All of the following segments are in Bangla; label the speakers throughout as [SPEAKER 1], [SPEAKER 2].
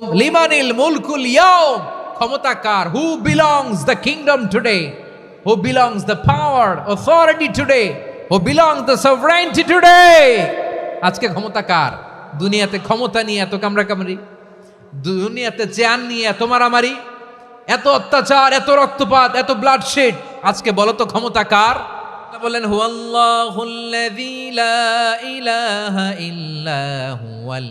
[SPEAKER 1] লিমানিল মুলকুল ইয়াউম। ক্ষমতা কার? Who belongs the kingdom today who belongs the power authority today who belongs the sovereignty today আজকে ক্ষমতা কার? দুনিয়াতে ক্ষমতা নিয়ে এত কামড়া কামড়ি দুনিয়াতে চ্যান নিয়ে এত মারামারি? এত অত্যাচার, এত রক্তপাত, এত ব্লাড শেড আজকে বলো তো ক্ষমতা কার? বলেন, হুয়াল্লাহুল্লাযী লা ইলাহা ইল্লা হুয়াল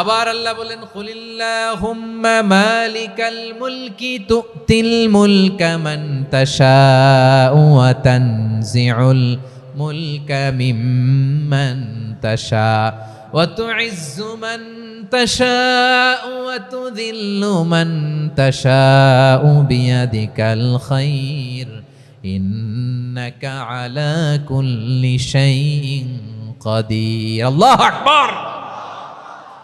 [SPEAKER 1] আবার আল্লাহ বলেন কুলিল্লাহুম্মা মালিকাল মুলকি তুতিল মুলকা মান তাশাউ ওয়া তানজিউল মুলকা মিম্মান তাশা وتعز من تشاء وتذل من تشاء بيدك الخير إنك على كل شيء قدير الله أكبر